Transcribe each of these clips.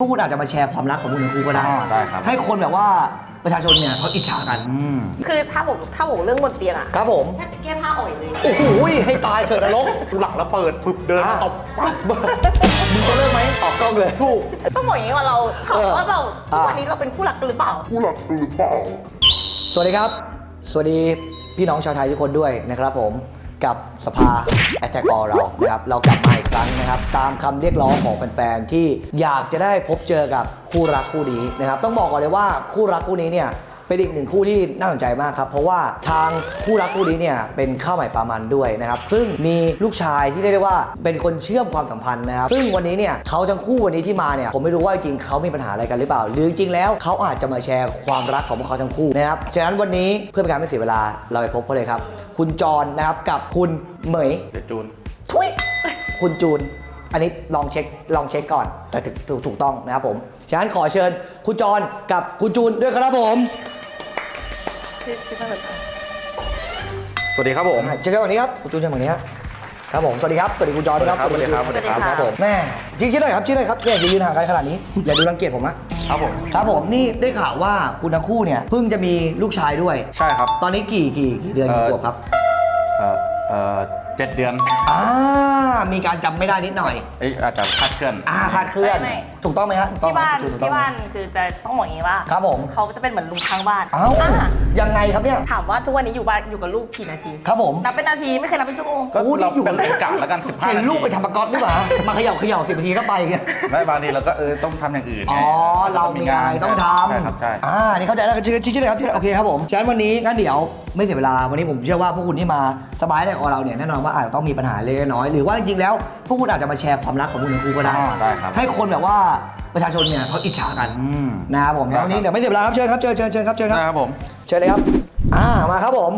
พวกคุณอาจจะมาแชร์ความรักของคุณทั้งคู่ก็ได้อ่าได้ครับ ให้คนแบบว่าประชาชนเนี่ยเขาอิจฉากัน อืม คือถ้าผมถ้าผมเรื่องบนเตียงอะครับผม แทบจะแก้ผ้าอ่อยเลย โอ้โหให้ตายเถอะนรก กูหลังแล้วเปิดปึ๊บเดินมาตบปั๊บมึงจะเลิกไหมออกกล้องเลยถูก ต้องบอกอย่างนี้ว่าเราถามเออว่าเราอ่าทุกวันนี้เราเป็นคู่รักกันหรือเปล่า สวัสดีครับ สวัสดีพี่น้องชาวไทยทุกคนด้วยนะครับผม กับสภา Attack All เรานะครับเรากลับมาอีกครั้งนะครับ ตามคำเรียกร้องของแฟนๆที่อยากจะได้พบเจอกับคู่รักคู่นี้นะครับ ต้องบอกก่อนเลยว่าคู่รักคู่นี้เนี่ย เป็นอีกหนึ่งคู่ที่น่าสนใจมากครับ เพราะว่าทางคู่รักคู่นี้เนี่ยเป็นข้าวใหม่ปลามันด้วยนะครับ ซึ่งมีลูกชายที่เรียกได้ว่าเป็นคนเชื่อมความสัมพันธ์นะครับ ซึ่งวันนี้เนี่ยเขาทั้งคู่วันนี้ที่มาเนี่ยผมไม่รู้ว่าจริงๆเขามีปัญหาอะไรกันหรือเปล่า หรือจริงๆแล้วเขาอาจจะมาแชร์ความรักของพวกเขาทั้งคู่นะครับ ฉะนั้นวันนี้เพื่อเป็นการไม่เสียเวลาเราไปพบเขาเลยครับ คุณจรนะครับกับคุณเหมยเดี๋ยวจูนทุยคุณจูน อันนี้ลองเช็คลองเช็คก่อนแต่ถูกถูกถูกต้องนะครับผม ฉะนั้นขอเชิญคุณจรกับคุณจูนด้วยครับผม สวัสดีครับผมเชิญกันวันนี้ครับคุณจูนเชิญวันนี้ครับครับผมสวัสดีครับสวัสดีคุณจรด้วยครับสวัสดีครับณจูนสวัสดีครับครับผมแม่จริงชื่ออะไรครับชื่ออะไรครับเนี่ยยืนห่างกันขนาดนี้อย่าดูรังเกียจผมนะครับผมครับผมนี่ได้ข่าวว่าคุณทั้งคู่เนี่ยเพิ่งจะมีลูกชายด้วย ใช่ครับ ตอนนี้กี่กี่กี่เดือนกี่เอ่อขวบครับเอ่อเอ่อ เจ็ดเดือนอ่ามีการจำไม่ได้นิดหน่อย เอ้ยอาจจะคลาดเคลื่อน อ่าคลาดเคลื่อน ไม่ไม่ ถูกต้องไหมฮะถูกต้องที่ไหมบ้านคุณจูถูกต้องที่ไหม บ้านคือจะต้องบอกอย่างนี้ว่าครับผม เขาจะเป็นเหมือนลุงข้างบ้านเอ้าอะยังไงครับเนี่ย ถามว่าทุกวันนี้อยู่บ้านอยู่กับลูกกี่นาทีครับผม นับเป็นนาทีไม่เคยนับเป็นชั่วโมงก็โอ้นี่เราอยู่ เป็นโอกาสแล้วกัน15เห็นนาทีลูกไปทำประก๊อตหรือเปล่า มาเขย่าเขย่าสิบนาทีก็ไปไงไม่บางทีเราก็เออต้องทำอย่างอื่นไงอ๋อ เรามีงานต้องทำใช่ครับใช่ อ่า นี่เข้าใจแล้วชื่อชื่อชื่ออะไรครับชื่อโอเคครับผมฉะนั้นวันนี้งั้นเดี๋ยวไม่เสียเวลา วันนี้ผมเชื่อว่าพวกคุณที่มาสบายได้ของเราเนี่ยแน่นอนว่าอาจจะต้องมีปัญหาเล็กน้อย หรือว่าจริงๆแล้ว พวกคุณอาจจะมาแชร์ความรักของคุณทั้งคู่ก็ได้ อ่าได้ครับ ให้คนแบบว่าประชาชนเนี่ยเขาอิจฉากันอืม นะครับผมได้ครับวันนี้เดี๋ยวไม่เสียเวลาครับเชิญครับเชิญเชิญเชิญครับเชิญครับ นะครับผม เชิญเลยครับ อ่า มาครับผม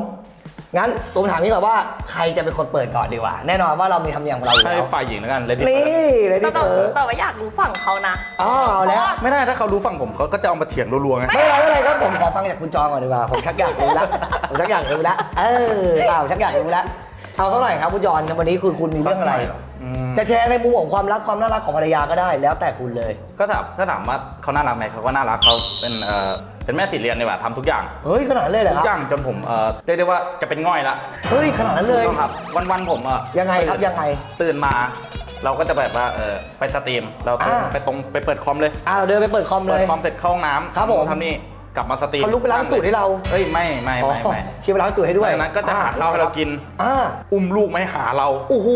งั้นผมถามนี้ก่อนว่าใครจะเป็นคนเปิดก่อนดีกว่า แน่นอนว่าเรามีทำเนียมของเราอยู่ให้แล้วฝ่ายหญิงแล้วกันเลยดินี่เลยแต่ดิแต่เออแต่ว่าอยากรู้ฝั่งเขานะอ๋อเอาแล้ว ไม่ได้ถ้าเขารู้ฝั่งผมเขาก็จะเอามาเถียงรัวๆไง ไม่เป็นไรไม่เป็นไรครับผมขอฟังจากคุณจองก่อนดีกว่า ผมชักอยากรู้ละผมชักอยากรู้ละเอออ้าวชักอยากรู้ละเอาเท่าไหร่ครับคุณจอนวันนี้คือคุณมีเรื่องอะไรอืม จะแชร์ในมุมของความรักความน่ารักของภรรยาก็ได้ แล้วแต่คุณเลย ก็ถามถ้าถามว่าเขาน่ารักไหมเขาก็น่ารักเขาเป็นเอ่อเป็นแม่สีเรียนดีกว่าทำทุกอย่าง เฮ้ยขนาดนั้นเลยเหรอทุคกอรับย่างจนผมเอ่อเรียกได้ว่าจะเป็นง่อยละเฮ้ยขนาดนั้นเลยถูกต้องครับ วันๆผมเอ่อยังไงครับตื่นยังไง ตื่นมา เราก็จะแบบว่าเออไปสตรีม เราตรงอ่า ไปตรงไปเปิดคอมเลย อ่าเราเดินไปเปิดคอมเลเปิดย คอมเสร็จเข้าห้องน้ำครับผม ทำนี่ กลับมาสตรีมเขาลุกไปล้างตูดให้เราเฮ้ยไม่ไม่ไม่ไม่คิดไปล้างตูดให้ด้วยดังนั้นก็จะหาข้าวให้เรากินอ่าอุ้มลูกไม่หาเราโอ้โห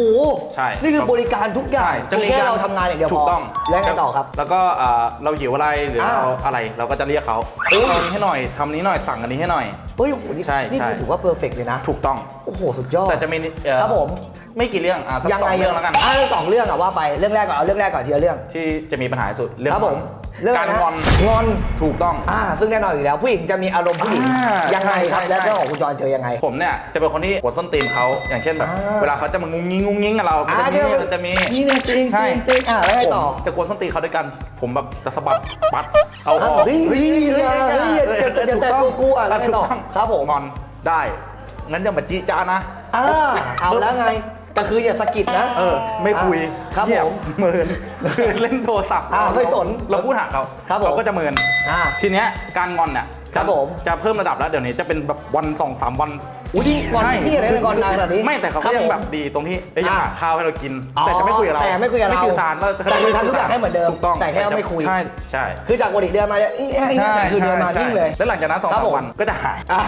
ใช่นี่คือบริการทุกอย่างจะมีแค่เราทำงานอย่างเดียวพถูกต้องแล้วไงต่อครับ แล้วก็เอ่อเราหิวอะไรหรืออ่าเราอะไรเราก็จะเรียกเขาโอ้ยทำนี้ให้หน่อยทำนี้หน่อยสั่งอันนี้ให้หน่อยเฮ้ยโอ้โหนี่ใช่นี่ใช่คือถือว่าเพอร์เฟกเลยนะ ถูกต้องโอ้โหสุดยอดแต่จะมีเอ่อครับผมไม่กี่เรื่องอะสักยังสอไงงเรื่องแล้วกันอะเรื่องสองเรื่องอะว่าไปเรื่องแรกก่อนเอาเรื่องแรกก่อนทีละเรื่องที่จะมีปัญหาที่สุดเรื่องครับผม เรื่องการะงอน งอน ถูกต้อง อ่า ซึ่งแน่นอนอยู่แล้วผู้หญิงจะมีอารมณ์ผู้หญิงอ่ายังไงครับใช่ใช่ และเรื่องของคุณจรเจอยังไง ผมเนี่ยจะเป็นคนที่กดส้นตีนเขาอย่างเช่นแบบอ่า เวลาเขาจะมางุ้งงิ้งงุ้งงิ้งกับเรามันจะมีอ่ามันจะมี นี่เนี่ยจริงใช่จริงอ่าแล้วไงต่อผมจะกวนส้นตีนเขาด้วยกัน ผมแบบจะสะบัดปัดเอาออกเฮ้ยเฮ้ยเฮ้ยเฮ้ยเดี๋ยวเดี๋ยวแต่ตัวกูอะแล้วไงต่อครับผม งอนได้งั้นอย่ามาจี้จ้านะ อ่าเอาแล้วไง แต่คืออย่าสะกิดนะ เออ ไม่คุยครับเงียผมเมินคือเล่นโทรศัพท์อ่าไม่สนเราพูดหาเขาครับผมเขาก็จะเมิน อ่า ทีเนี้ยการงอนเนี่ยครัจะบผม จะเพิ่มระดับแล้วเดี๋ยวนี้จะเป็นแบบวันสองสามวัน อุ้ยนี่งอนใช่ที่อะไรนะงอนนานขนาดนี้ไม่แต่เขาครัก็ยังผมแบบดีตรงที่เอ้ยยังอ่าหาข้าวให้เรากินอ๋อแต่จะไม่คุยกับเราแต่ไม่คุยกับเราไม่คือทานว่าแต่คือทำทุกอย่างให้เหมือนเดิมถูกต้องแต่แค่ว่าไม่คุยใช่ใช่คือจากปกติเดินมาเนี่ยอีไอ้เนี่ยคือเดินมานิ่งเลยแล้วหลังจากนั้นสองครับสาผมมวันก็จะหายอ่า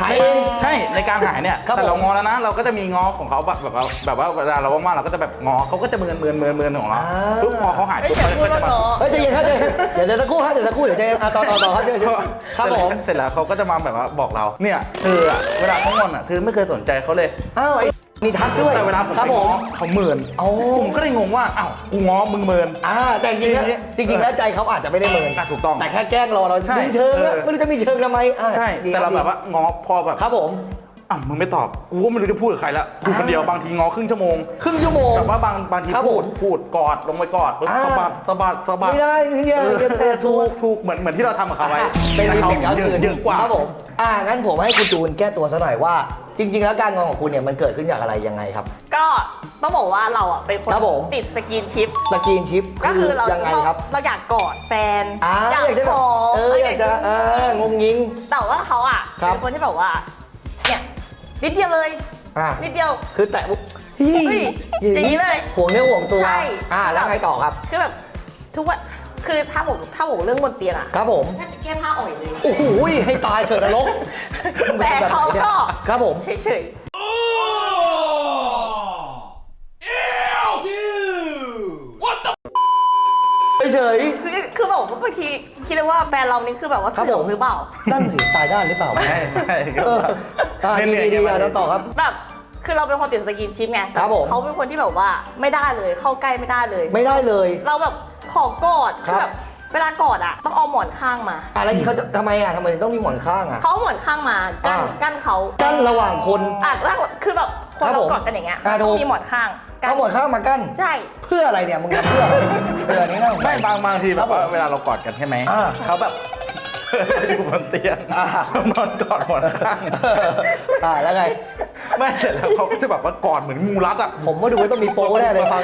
หายเองใช่ในการหายเนี่ยครับแต่เราผมงอแล้วนะ เราก็จะมีงอของเขาแบบแบบว่าแบบว่าเวลาเราว่างๆเราก็จะแบบงอเขาก็จะเมินเมินเมินเมินของเราอ่าปุ๊บพอเขาหายเฮ้ยปุ๊บอย่าเขาพูดก็จะมาว่าเนาะเฮ้ยใจเย็นครับใจเย็นเดี๋ยวเดี๋ยวสักครู่ครับเดี๋ยวสักครู่เดี๋ยวใจเย็นอะต่อต่อต่อครับเชิญเชิญครับผมเสร็จแล้วเขาก็จะมาแบบว่าบอกเราเนี่ยเธออะเวลาเขางอนอะเธอไม่เคยสนใจเขาเลย อ้าวไอ้มีทักด้วยแต่เวลาผมครับไปผง้มอเขาเมินโอ้ ผมก็เลยงงว่าอ้าวกูง้อมึงเมิน อ่าแต่จริงๆแล้วจริงๆแล้วใจเขาอาจจะไม่ได้เมินอะถูกต้องแต่แค่แกล้งรอเราใช่มีเชิงนะเออไม่รู้จะมีเชิงทำไมอะใช่ ดีแต่เราดีแบบว่าง้อพอแบบ ครับผม อ้าวมึงไม่ตอบ กูก็ไม่รู้จะพูดกับใครละกูคนเดียวบางทีง้อครึ่งชั่วโมงครึ่งชั่วโมง แต่ว่าบางบางทีครับพูดผมพูดกอดลงไปกอดปุ๊บอ่า สะบัดสะบัดสะบัดไม่ได้ไม่ได้เออแต่ถูถูกกถูกเหมือนเหมือนที่เราทำกับเขาไว้เป็นแต่ลิเขามิตเขาเยอะคืนเยอะกว่า ครับผมอ่างั้นผมให้คุณจูนแก้ตัวซะหน่อยว่า จริง ๆ แล้วการงอนของคุณเนี่ยมันเกิดขึ้นจากอะไรยังไงครับ ก็ต้องบอกว่าเราอะเป็นคนครับผม ติดสกินชิป สกรีนชิปก็คือเรายังไงชอบครับเราอยากกอดแฟนอ่าอยากจะหแบบอมเอออยากจะเอองงงิง แต่ว่าเขาอะครับเป็นคนที่แบบว่าเนี่ย นิดเดียวเลย อ่านิดเดียว คือแตะปุ๊บฮี่เฮ้ยอย่างนี้เลยห่วงเนื้อห่วงตัวใช่ อ่าแล้วไงต่อครับ คือแบบทุกวันคือถ้าผมถ้าผมเรื่องบนเตียงอะครับผม แทบจะแก้ผ้าอ่อยเลย โอ้โหให้ตายเถอะนรกแต่เขาก็ ครับผม เฉย เฉยๆคือคือแบบว่าบางทีคิดเลยว่าแฟนเรานี่คือแบบว่าครับเสื่อผมหรือเปล่าๆนั่นหรือตายได้านหรือเปล่าไม่ไม่ก็ เอออ่าดีดีดีอะแล้วต่อครับ แบบคือเราเป็นคนติดสกินชิปไงแต่ครับผม เขาเป็นคนที่แบบว่าไม่ได้เลยเข้าใกล้ไม่ได้เลย ไม่ได้เลย เราแบบขอกอดครับคือแบบเวลากอดอะ ต้องเอาหมอนข้างมาอะแล้วนี่เขาจะทำไมอะทำไมถึงต้องมีหมอนข้างอะ เขาเอาหมอนข้างมากั้นอ่ากั้นเขากั้นระหว่างคน อะแล้วคือแบบคนครับเราผมกอดกันอย่างเงี้ยอ่าต้องถูกมีหมอนข้าง กั้เอาหมอนข้างมากั้นใช่ เพื่ออะไรเนี่ยมึงทำเพื่ออะไรเพื่อนี้นะ ไม่บางบางทีแบบว่าครับผมเวลาเรากอดกันใช่ไหมอ่า เขาแบบ อยู่บนเตียงอ่านอนกอดหมอนข้างอ่าแล้วไง ไม่เสร็จแล้วเขาก็จะแบบว่ากอดเหมือนงูรัดอะ ผมว่าดูว่าต้องมีโป๊แน่เลยฟัง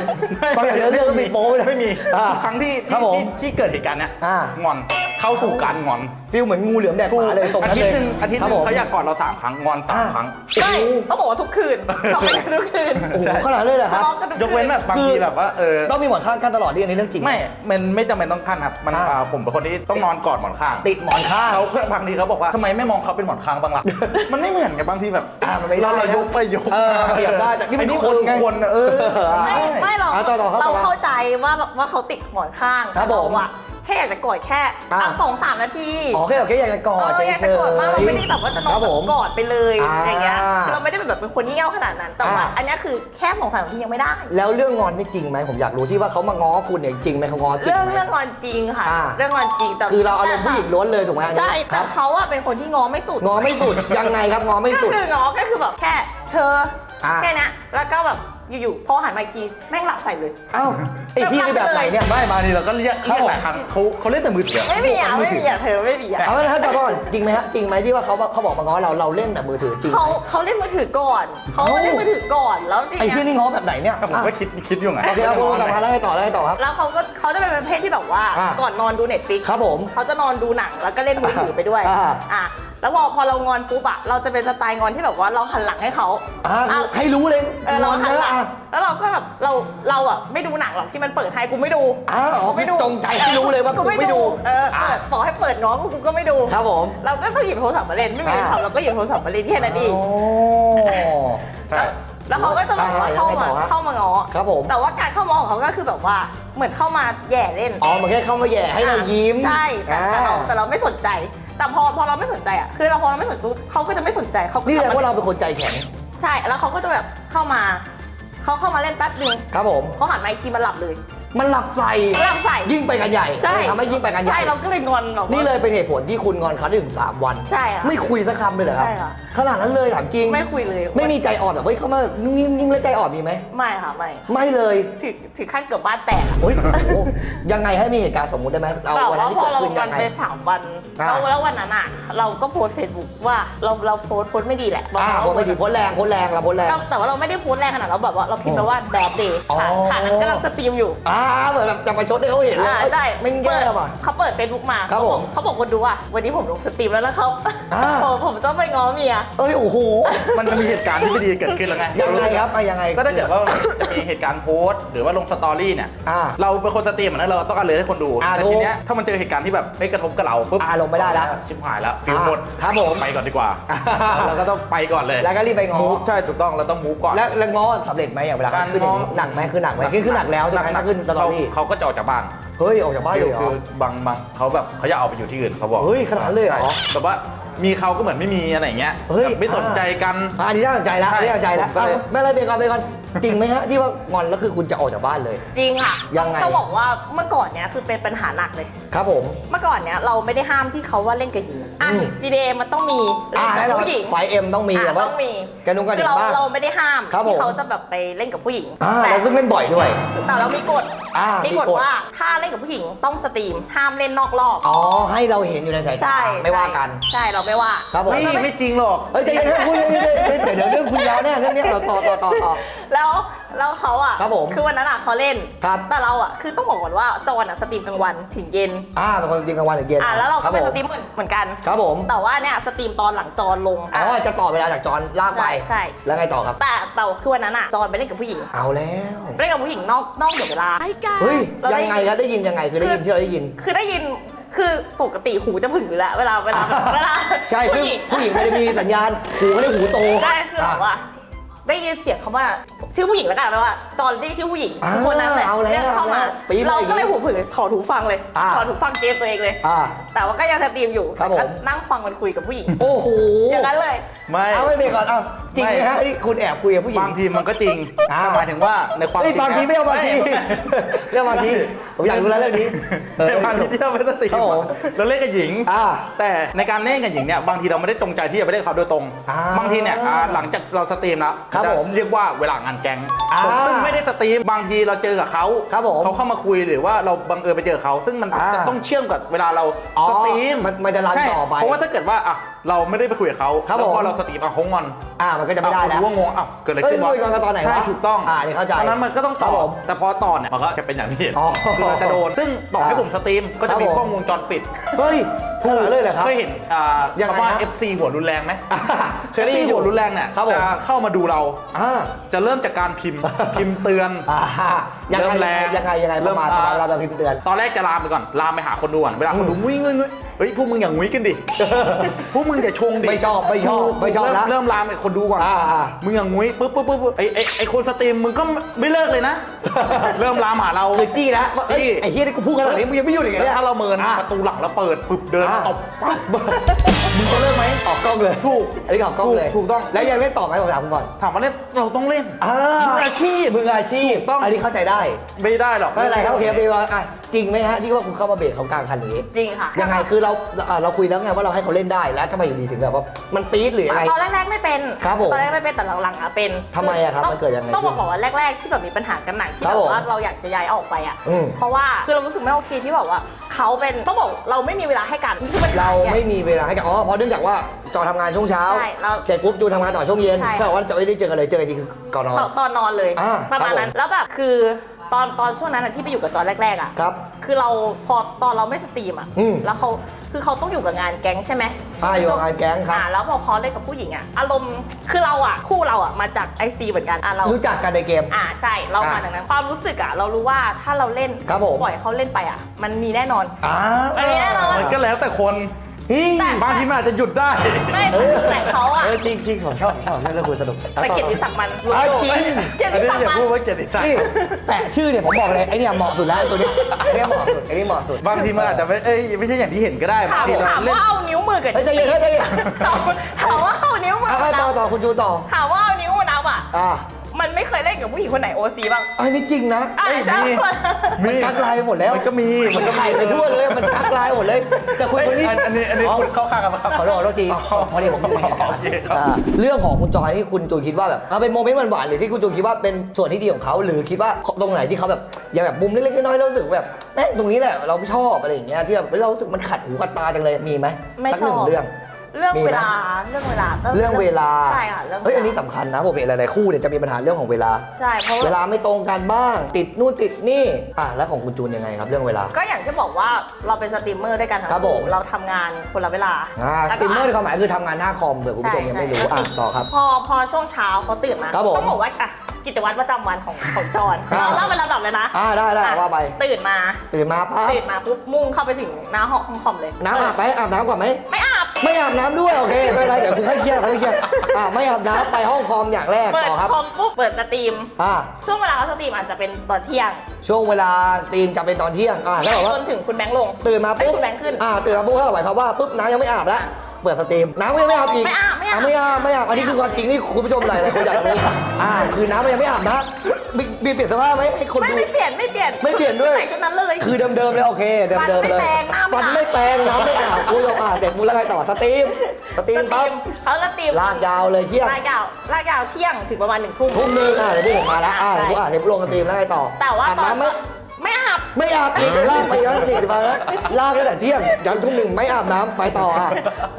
ฟังอย่างเนื้อเรื่องก็มีโป๊เลยไม่มีอ่าทุกครั้งที่ครับที่ผมที่ที่เกิดเหตุการณ์เนี้ยอ่างอนเข้าสู่การงอนฟิลเหมือนงูเหลือมแดกหมาเลยทรงอานั้นทิตเลยย์หนึ่งอาทิตย์หนึ่คงรับผมเขาอยากกอดเราสามครั้งงอนสามอ่าครั้งใช่ต้องบอกว่าทุกคืนต้องไปกันทุกคืนโอ้โหขนาดนั้นเลยเหรอครับทะเลาะกันทุยกเว้นแบบบางคือทีแบบว่าเออต้องมีหมอนข้างกั้นตลอดดิอันนี้เรื่องจริงไม่มันไม่จำเป็นต้องขั้นครับมันอ่าอ่าผมเป็นคนที่ต้องนอนกอดหมอนข้างติดหมอนข้างเขาเพื่อนบางทีเขาบอกว่าทำไมไม่มองเขาเป็นหมอนข้างบ้างล่ะ มันไม่เหมือนไงบางทีแบบอ่ามันไม่ได้เราเรายกไปยกเออเปรียบได้แต่นี่เป็นอัคนไงคนเออ ไม่ไม่หรอกอะต่อต่อครับเราต่อครับเข้าใจว่าว่าเขาติดหมอนข้างครับผมเาอะ แค่อยากจะกอดแค่อะ อะสองสามนาทีอ๋อแค่โอเคอยากจะกอดเอออยากจะกอดมากเราไม่ได้แบบว่าจะนอคนรับแบผบมกอดไปเลยอ่าอย่างเงี้ยคือเราไม่ได้แบบเป็นคนเงี้ยวขนาดนั้น แต่ว่าอ่าอันเนี้ยคือแค่สองสามนาทียังไม่ได้ แล้วเรื่องงอนนี่จริงไหมผมอยากรู้ที่ว่าเขามาง้อคุณเนี่ยจริงไหมเขาง้อจริงเรื่องไหม เรื่องงอนจริงค่ะ อ่า เรื่องงอนจริงแต่คือเราอารมณ์ผู้หญิงล้วนเลยถูกไหมอันนี้ใช่คแต่รับเขาอะเป็นคนที่งอไม่สุด ง้อไม่สุดยังไงครับง้อไม่ก็สุด คืองอก็คือแบบแค่เธออ่าแค่เนี้ยแล้วก็แบบ อยู่ๆพอหันมาอีกทีแม่งหลับใส่เลยเอ้าไอพี่นี่แบบไหนเนี่ยไม่บางทีเราก็เรียกครับเรียกหลายครั้งเขาเขาเล่นแต่มือถือไม่มีอะไม่มีอะเธอไม่มีอะเอาละครับก่อนจริงไหมฮะจริงไหมที่ว่าเขาเขาบอกมาง้อเราเราเล่นแต่มือถือจริงไหมเขาเขาเล่นมือถือก่อนเขาเอ้าเล่นมือถือก่อนแล้วทีไอ้ที่เนี้ยนี่ง้อแบบไหนเนี่ยแต่ผมก็คิดคิดอยู่ไงโอเคเอาคุณกลับมาแล้วไงต่อแล้วไงต่อครับแล้วเขาก็เขาจะเป็นประเภทที่แบบว่าอ่าก่อนนอนดูเน็ตฟิกครับผมเขาจะนอนดูหนังแล้วก็เล่นมือถือไปด้วยอ่าอะ แล้วพอพอเรางอนปุ๊บอะเราจะเป็นสไตล์งอนที่แบบว่าเราหันหลังให้เขาอ่าอะให้รู้เลยเออเรางอนหันเยอะหลัง อะแล้วเราก็แบบเราเราอะไม่ดูหนังหรอกที่มันเปิดให้กูไม่ดูอ้าวอ๋อไม่ดูจงใจให้รู้เลยว่ากูไม่ดูเอออะเปิดบอกให้เปิดง้อกูก็ไม่ดู ครับผม เราก็ต้องหยิบโทรศัพท์มาเล่นไม่มีอะไรอ่า ทำเราก็หยิบโทรศัพท์มาเล่นแค่นั้นเองโอ้ใช่ แล้วเขาก็จะแบบว่าอ่าเข้ายังไงมาต่อฮะเข้ามาง้อครับผม แต่ว่าการเข้ามาของเขาก็คือแบบว่าเหมือนเข้ามาแย่เล่นอ๋อมันแค่เข้ามาแย่ให้เรายิ้มใช่แต่แต่เราอ่าแต่เราไม่สนใจ แต่พอพอเราไม่สนใจอะคือเราพอเราไม่สนใจปุ๊บเขาก็จะไม่สนใจเขาก็นี่แสดงเข้ว่าเราเป็นคนใจแข็ง ใช่แล้วเขาก็จะแบบเข้ามาเขาเข้ามาเล่นแป๊บนึงครับผมเขาหันมาอีกทีมันหลับเลย มันหลับใส่หลับใส่ยิ่งไปกันใหญ่ใช่ทำให้ยิ่งไปกันใหญ่ใช่เราก็เลยงอนแบบว่านี่เลยเป็นเหตุผลที่คุณงอนเขาถึง 3 วันใช่ค่ะไม่คุยสักคำเลยเหรอครับใช่ค่ะขนาดนั้นเลยถามจริงไม่คุยเลย ไม่มีใจอ่อนแบบเฮ้ยเขามานิ่งๆแล้วใจอ่อนมีไหมไม่ค่ะไม่ไม่เลยถึงถึงขั้นเกือบบ้านแตกอะโอ้ยโอ้โหยังไงให้มีเหตุการณ์สมมุติได้ไหมเอาแบบวันนั้ว่านที่พอเกิดเราขึ้นวัยันงไงไปสามวันอ่าแล้วแล้ววันนั้นอะเราก็โพสเฟซบุ๊กว่าเราเราโพสต์โพสต์ไม่ดีแหละบอกอ่าว่าผมไม่ดีโพสต์แรงโพสต์แรงเราโพสต์แรงก็แต่ว่าเราไม่ได้โพสต์แรงขนาดนั้นเราแบบว่าเราพิมพ์ไปว่าแบดเดย์อ๋อขานั้นกำลังสตรีมอยู่อ่าเหมือนแบบจะมาชดให้เขาเห็นเลยอ่าเอ้ยใช่ไม่งแย่เปิดว่ะ เขาเปิดเฟซบุ๊กมาครับเขาผบอมกเขาบอกคนดูว่าวันนี้ผมลงสตรีมแล้วนะครับอ่า ผมผมต้องไปง้อเมีย เอ้ยโอ้โหมันจะมีเหตุการณ์ที่ไม่ดีเกิดขึ้นแล้วไงยังไงครับอะยังไง ก็ถ้าเกิดว่าจะมีเหตุการณ์โพสต์ หรือว่าลงสตอรี่เนี่ยอ่าเราเป็นคนสตรีมเหมือนเราต้องการเลยให้คนดูอ่าแต่ถูกทีเนี้ยถ้ามันเจอเหตุการณ์ที่แบบไม่กระทบกับเราปุ๊บอ่าลงไม่ได้แล้วชิบหายแล้วฟิลหมดครับผมไปก่อนดีกว่า เราก็ต้องไปก่อนเลยแล้วก็รีบไปง้อ มูฟใช่ถูกต้องเราต้องมูฟก่อน แล้วแล้วง้อสำเร็จไหมอย่างเวลาการขึ้นอย่างนี้ง้อหนักไหมคือหนักไหมคือขึ้นหนักแล้วใช่ไหมถ้าขึ้นสตอรี่เขาเขาก็จะออกจากบ้านเฮ้ยออกจากบ้านเลยเหรฟิอลบางบางเขาแบบเขาอยากออกไปอยู่ที่อื่นเขาบอกเฮ้ยขนาดนั้นเลยเหรอใช่แบบว่ามีเขาก็เหมือนไม่มีอะไรอย่างเงี้ยเฮ้ย แบบไม่สนใจกัน อ่าอันนี้น่าสนใจแล้วอันนี้น่าสนใจแล้วผมก็เลยเอาไม่เป็นไรเบรกก่อนเบรกก่อนจริงไหมฮะที่ว่างอนแล้วคือคุณจะออกจากบ้านเลย จริงค่ะยังไง ต้องบอกว่าเมื่อก่อนเนี้ยคือเป็นปัญหาหนักเลย ครับผม เมื่อก่อนเนี้ยเราไม่ได้ห้ามที่เขาว่าเล่นกับหญิง อะอืม GDA มันต้องมีอ่าเล่แน่นนกับอนผู้หญิง ไฟเอ็มต้องมีอะแบบว่าต้องมี กระดุมกระดิ่คืงอเราบ้าง เราไม่ได้ห้ามครับผม ที่เขาจะแบบไปเล่นกับผู้หญิงอ่าแต่แล้วซึ่งเล่นบ่อยด้วย แต่เรามีกฎอ่ามีมีกฎกฎ ว่าถ้าเล่นกับผู้หญิงต้องสตรีมห้ามเล่นนอกรอบ อ๋อให้เราเห็นอยู่ในสายตาใช่ไม่ว่ากัน ใช่เราไม่ว่า ครับผม ไม่ไม่จริงหรอก เฮ้ยใจเย็นๆพูดเรื่อยๆเดี๋ยวเดี๋ยวเรื่องคุณยาวแน่เรื่องเนี้ยเราต่อต่อต่อต่อ แล้ว แล้วเขาอะครับผมคือวันนั้นอะเขาเล่น ครับแต่เราอะคือต้องบอกก่อนว่าจอนอะสตรีมกลางวันถึงเย็น อ่าเป็นคนจริงกลางวันถึงเย็นอะแล้วเราคก็บเป็นผสตรีมเหมือนเหมือนกันครับผมแต่ว่าเนี่ยสตรีมตอนหลังจอนลงอ๋อจะต่อเวลาจากจอนลากไปใช่ใช่แล้วไงต่อครับ แต่แต่คือวันนั้นอะจอนไปเล่นกับผู้หญิง เอาแล้วไปเล่นกับผู้หญิงนอกนอกเหนือเวลาเฮ้ยเราได้ยังไงครับได้ยินยังไงคือได้ยินที่เราได้ยิน คือได้ยินคือปกติหูจะผึ่งอยู่แล้วเวลาเวลาเวลาใช่ซึ่งผู้หญิงผู้หญิงมันจะมีสัญญาณหูเขาเรียกหูโตใช่คือแบบว่า ได้ยินเสียงคำว่าชื่อผู้หญิงแล้วกันแปลว่า ตอนเรียกชื่อผู้หญิงอ่าคือคนนั้นแหละเอาแล้วเรียกเข้ามาเอาแล้วปี๊บเราก็เลยอะไรอย่างงี้หูผึ่งถอดหูฟังเลยอ่า ถอดหูฟังเกมตัวเองเลย อ่า แต่ว่าก็ยังสตรีมอยู่ครับผมก็นั่งฟังมันคุยกับผู้หญิงโอ้โหอย่างนั้นเลย ไม่ เอาไม่เบรกก่อนเอา จริงไหมฮะที่คุณแอบคุยกับผู้หญิง บางทีมันก็จริงอ่า แต่หมายถึงว่าในความจเฮ้ริยงบางทีไม่เอาบางทีไม่เรื่องบางทีผมอยากรู้แล้วเรื่องนี้เออ ในบางทีที่เราไม่ได้ตีครับผม เราเล่นกับหญิง อ่า แต่ในการเล่นกับหญิงเนี่ยบางทีเราไม่ได้จงใจที่จะไปเล่นกับเขาโดยตรง อ่าบางทีเนี่ยอ่าหลังจากเราสตรีมแล้วครับจะผมเรียกว่าเวลางานแก๊งอ่าซึ่งไม่ได้สตรีมบางทีเราเจอกับเขาครับผมเขาเข้ามาคุยหรือว่าเราบังเอิญไปเจอเขา ซึ่งมันอ่าจะต้องเชื่อมกับเวลาเราอ๋อสตรีมมันมันจะรันใช่ต่อไปเพราะว่าถ้าเกิดว่าอะ เราไม่ได้ไปคุยกับเขาครับแล้วผมพอเราสตรีมอะเขางอนอ่ามันก็จะไม่ได้อะแล้วคนรู้ว่างงอะเกิดอะไรเฮ้ยขึ้นวะคุยกันตอนไหนวะใช่ถูกต้องอ่านี่เข้าใจดังนั้นมันก็ต้องต่อครับผมแต่พอต่อเนี่ยมันก็จะเป็นอย่างที่เห็นอ๋อคือเราจะโดน ซึ่งต่อให้อ่าผมสตรีมก็จะมีครับผม กล้องวงจรปิด เฮ้ย ถูกเลยเหรอครับเคยเห็นอ่ายังไงคำว่าฮะ FC หัวรุนแรงไหมอ่าเคยได้ยิน FC หัวรุนแรงเนี่ยครับผม จะเข้ามาดูเรา อ่าจะเริ่มจากการพิมพ์ พิมพ์เตือน อ่ายังเริ่ไงมแรงยังไงยังไงปเริ่ระมมาณประมาณอ่า เราจะพิมพ์เตือน ตอนแรกจะลามไปก่อน ลามไปหาคนดูก่อน เวลาคนดูงุ้ยงุ้ยงุ้ยเฮ้ย พวกมึงอย่างงุ้ยกันดิ พวกมึงจะชงดิไม่ชอบไม่ชอบถูกไม่ชอบเริ่นะเริ่มลามไอ้คนดูก่อน อ่าอ่า มึงอย่างงุ้ยปุ๊บปุ๊บปุ๊บปุ๊บไอ้ไอ้ไอ้คนสตรีมมึงก็ไม่เลิกเลยนะ เริ่มลามหาเรา คือจี้แล้วว่าเอ้ยจี้ ไอ้เฮียนี่กูพูดขนาดนี้มึงยังไม่หยุดอีกเหรอแล้วเนี่ย ถ้าเราเมินอะประตูหลังแล้วเปิดปึ๊บเดินมาอะตบปั๊บมึงจะเลิกไหมออกกล้องเลยถูกอันนี้ออกกล้องเลยถูกต้อง แล้วยังเล่นต่อไหมผมถามคุณก่อนถามว่าเล่นเราต้องเล่นอ่ามืออาชีพมืออาชีพถูกต้องอันนี้เข้าใจได้ ไม่ได้หรอกไม่เป็นไรครับโอเคโอเคว่าอะจริงไหมฮะที่ว่าคุณเข้ามาเบรกเขากลางคันอย่างนี้จริงค่ะ ยังไงคือเราอะเราคุยแล้วไงว่าเราให้เขาเล่นได้แล้วทำไมอยู่ดีถึงแบบว่ามันปี๊ดหรือยังไง ตอนแรกๆไม่เป็นครับผมตอนแรกไม่เป็นแต่หลังๆอะเป็นทำไมอะครับต้มันเกิดยังไงต้องขึ้บอนกก่อนว่าแรก ๆ ที่แบบมีปัญหากันหนักที่ครับแบบผมว่าเราอยากจะย้ายออกไปอะอืมเพราะว่าคือเรารู้สึกไม่โอเคที่แบบว่า เขาเป็นต้องบอกเราไม่มีเวลาให้กันคือปัญหเรานี่ยไม่มีเวลาให้กันอ๋อเพราะเนื่องจากว่าจอทำงานช่วงเช้า ใช่เรา เสร็จปุ๊บจูนทำงานต่อช่วงเย็นใช่ ก็บอกว่าจะไม่ได้เจอกันเลยเจอกันทีคือก่อนนอน ตอนตอนนอนเลย อ่าประมาณครับผมนั้นแล้วแบบคือ ตอนตอนช่วงนั้นอะที่ไปอยู่กับจอนแรกๆอะครับ คือเราพอตอนเราไม่สตรีมอะอืม แล้วเขาคือเขาต้องอยู่กับงานแก๊งใช่ไหมอ่าอยู่กับงานแก๊งครับ อ่าแล้วพอเขาเล่นกับผู้หญิงอะอารมณ์คือเราอะคู่เราอะมาจากไอซีเหมือนกันอะเรารู้จักกันในเกม อ่าใช่เราอะมาจากนั้นความรู้สึกอะเรารู้ว่าถ้าเราเล่นครับผม ปล่อยเขาเล่นไปอะมันมีแน่นอน อ่าอันนี้แน่นอน มันก็แล้วแต่คนเฮ้ยแต่ บางทีมันอาจจะหยุดได้ ไม่แต่เขาอะเออจริงจริงผมชอบชอบเรื่องคุยสนุกแต่เกียรติศักดิ์มันอะจริงเกียรอันตินี้ศักอย่าดิ์มันพูดว่าเกียรติศักดิ์นี่แปะชื่อเนี่ยผมบอกเลยไอ้เนี่ยเหมาะสุดแล้วตัวนี้ไอ้เนี่ยเหมาะสุดไอ้นี่เหมาะสุดบางทีมันอาจจะไม่เอ้ยไม่ใช่อย่างที่เห็นก็ได้ถาบางมทีเราถามเล่นว่าเอานิ้วมือกับเฮ้ยใจเย็นเฮ้ยใจเย็นถามถามว่าเอานิ้วมืออะมาอะต่อนับต่อคุณจูต่อถามว่าเอานิ้วมานับอะอ่ามัน ไม่เคยเล่นกับผู้หญิงคนไหนโอซีบ้างอันนี้จริงนะอะเอ้ยใช่มีมันกักลายหมดแล้วมันก็มีมันก็ไข่ไปทั่วเลยมันกักลายหมดเลยจะคุยเอ้ยคนนี้อันอันนี้อันนี้คุณเข้าข้างกันปะครับขอโทษขอโทษทีอ๋อพอดีผมอยู่ในเหตุการณ์โอเคครับ อ่าเรื่องของคุณจอยที่คุณจูนคิดว่าแบบเอาเป็นโมเมนต์หวานๆหรือที่คุณจูนคิดว่าเป็นส่วนที่ดีของเขาหรือคิดว่าตรงไหนที่เขาแบบอย่างแบบมุมเล็กๆน้อยๆเรารู้สึกแบบแม่งตรงนี้แหละเราไม่ชอบอะไรอย่างเงี้ยที่แบบเรารู้สึกมันขัดหูขัดตาจังเลยมีไหมไม่สักชหนึ่องบเรื่อง เรื่องมีไหม เวลาเรื่องเวลาเรื่องเวลาใช่ค่ะเรื่องเฮ้ยอันนี้วลาสำคัญนะผมเห็นหลายๆคู่เนี่ยจะมีปัญหาเรื่องของเวลา ใช่เพราะเวว่า ลาไม่ตรงกันบ้าง ติดนู่นติดนี่อะแล้วของคุณจูนยังไงครับ เรื่องเวลา ก็อย่างที่บอกว่าเราเป็นสตรีมเมอร์ด้วยกันทั้งครับผม เราทำงานคนละเวลาอ่าสแล้วตก็ รีมเมอร์ในความหมายคือทำงานหน้าคอมเผื่อคุณผู้ชมยังไม่รู้อะต่อครับ พอพอช่วงเช้าเขาตื่นมาครับผมต้องบอกว่าอะกิจวัตรประจำวันของของจอนอ่าเราเล่าเป็นลำดับเลยนะอ่าได้ได้อะว่าไป ตื่นมาตื่นมาปั๊บตื่นมาปุ๊บมุ่งเข้าไปถึงหน้าห้องห้องคอมเลยน้ำอาบไหมอาบน้ำก่อนไหมไม่อาบ ไม่อาบน้ำด้วยโอเคไม่เป็นไรเดี๋ยวคุณให้เครียดให้เครียดอ่าไม่อาบน้ำไปห้องคอมอย่างแรกเปิดต่อครับคอมปุ๊บเปิดสตรีม อ่าช่วงเวลาเขาสตรีมอาจจะเป็นตอนเที่ยงช่วงเวลาตีนจะเป็นตอนเที่ยงอ่าแล้วบอกว่าจนถึงคุณแบงค์ลง ตื่นมาปุ๊บให้คุณแบงค์ขึ้น อ่าตื่นมาปุ๊บเท่าไหร่ครับว่าปุ๊บน้ำยังไม่อาบแล้ว เปิดสตรีมน้ำก็ยังไม่อาบอีกไม่อาบไม่อาบะไม่อาบไม่อาบอันนี้คือความจริงที่คุณผู้ชมหลายๆคนอยากรู้อ่าคือน้ำมันยังไม่อาบนะมีมีเปลี่ยนสภาพไหมให้คนไม่ดู ไม่เปลี่ยนไม่เปลี่ยนไม่เปลี่ยนด้วย ใส่ชุดนั้นเลย คือเดิมๆเลยโอเคเดิมๆเลยฟันไม่แปรงน้ำไม่อาบฟันไม่แปรงน้ำไม่อาบกูยกอะเด็กมูแล้วไงต่อสตรีมสตรีมปั๊บเขาก็ตีมลากยาวเลยเที่ยงลากยาวลากยาวเที่ยงถึงประมาณหนึ่งทุ่ม ทุ่มหนึงอะเดี๋ยวพวกผมมาแล้วอะเดี๋ยวพวกอะเดี๋ยวพวกลงสตรีมแล้วไงต่อแต่ว่าอาบตอนน้ำไหม ไม่อาบไม่อาบอีกลากไปแล้วสี่สิบวันแล้วลากตั้งแต่เที่ยงยันทุ่มหนึ่งไม่อาบน้ำไปต่ออะ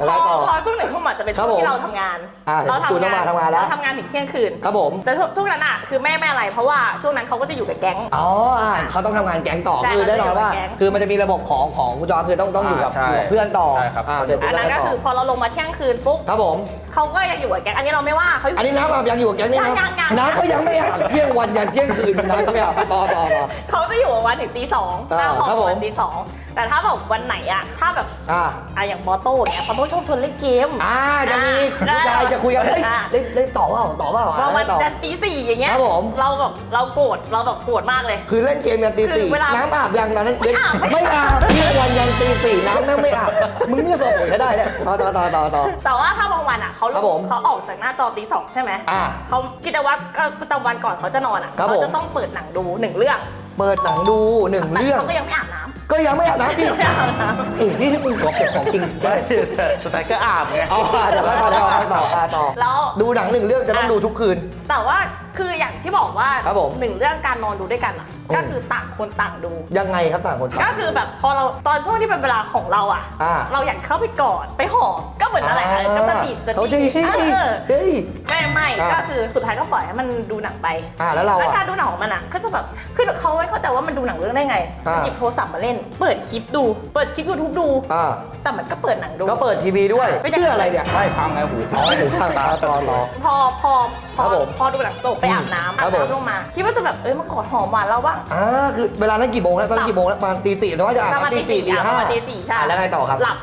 พอะไรอต่อ พอช่วงหนึ่งทุ่มอะจะเป็นครัช่บวงผมที่เราทำงานอ่าเราจูนต้องมาทำงานแล้ว เรทำงานถึงเที่ยงคืน ครับผม แต่ทุกทุกนั้นอะคือแม่แม่อะไร เพราะว่าช่วงนั้นเขาก็จะอยู่กับแก๊ง อ๋ออะเขาต้องทำงานแก๊งต่อ ใช่คือแน่นอนว่า เขาจะอยู่กับแก๊ง คือมันจะมีระบบของของคุณจอคือต้องต้องอยู่กับอ่าใช่อยู่กับเพื่อนต่อใช่ครับ อ่าเสร็จปุ๊อับนแล้วนั้นไงก็ต่อคือพอเราลงมาเที่ยงคืนปุ๊บครับผม เขาก็ยังอยู่กับแก๊งอันนี้เราไม่ว่าเขาอยู่ อันนี้น้ำอาบยังอยู่กับแก๊งนี่ยังนะยังยัง น้ำก็ยังไม่อาบเที่ยงวันยันเที่ยงคืนน้ำก็ไม่อาบต่อต่อต่อ เขาจะอยู่กับวันถึงตีสองอ่าหน้าห้องครับผมวันตีสองแต่ถ้าแบบวันไหนอะถ้าแบบอ่าอะอย่างปอโต้เนี่ยปอโต้ชอบชวนเล่นเกม อ่าจะมีอ่าผู้ชายจะคุยกันเฮ้ยอ่า เล่นเล่นต่อเปล่าต่อเปล่าเราอะวัเล่นนต่อ จันทร์ตีสี่อย่างเงี้ยครับผม เราแบบเราโกรธเราแบบโกรธมากเลย คือเล่นเกมยันตีคือสี่เวลาน้ำอาบยังตอนนั้นไม่อาบไม่อาบเที่ยงวันยันตีสี่น้ำแม่งไม่อาบมึงเนี่ยสอบผมใช้ได้เนี่ยต่อต่อต่อต่อต่อ แต่ว่าถ้าบางวันอะเขาครับผม เขาออกจากหน้าจอตีสองใช่ไหมอ่า เขากิจวัตรก็ประจำวันก่อนเขาจะนอนอะครับเขาผมจะต้องเปิดหนังดูหนึ่งเรื่อง เปิดหนังดูหนึ่งแต่เรื่อง เขาก็ยังไม่อาบน้ำก็ยังไม่อาบน้ำอีกไม่อาบน้เอ้ยนี่ที่มึงสวมเก็บของจริงไม่แต่สุดท้ายก็อาบไง เอาอะเดี๋ยวแล้วต่อเดี๋ยวแล้วต่ออะต่อำแล้ว ดูหนังหนึ่งเรื่องจะต้องดูทุกคืน แต่ว่า คืออย่างที่บอกว่าครับผมหนึ่งเรื่องการนอนดูด้วยกันอะอืมก็คือต่างคนต่างดู ยังไงครับต่างคนต่างก็คือแบบพอเราตอนช่วงที่เป็นเวลาของเราอะ อ่า เราอยากเข้าไปกอดไปหอมก็เหมือนอะไรอะก็สะดิดสะเขาจะดิดเฮ้ยเออเฮ้ย ไม่ไม่อ่า ก็คือสุดท้ายก็ปล่อยให้มันดูหนังไป อ่าแล้วเราแล้วอะ การดูหนังของมันอะก็จะแบบคือเขาไม่เข้าใจว่ามันดูหนังเรื่องได้ไงอ่า หยิบโทรศัพท์มาเล่น เปิดคลิปดู เปิดคลิปยูทูบดู อ่าแต่มันก็เปิดหนังดู ก็เปิดทีวีด้วยไม่ใช่ เพื่ออะไรเนี่ยไม่ฟังไงหูอ๋ฟัองหูฟังตาต่อต่อพอพอพครัอบผมพอดูหนังจบไปอาบน้ำครัอาบบผม น้ำลงมา คิดว่าจะแบบเอ้ยมากอดหอมหวานแล้วว่าอ่าคือเวลานั้นกี่โมงแล้วตอนนั้นกี่โมงแล้วประมาณตีสี่แต่ว่าจะอาบประมาณน้ำตีสี่ตีอะปห้าระมาณตีสี่ใช่อะแล้วไงต่อครับหลับ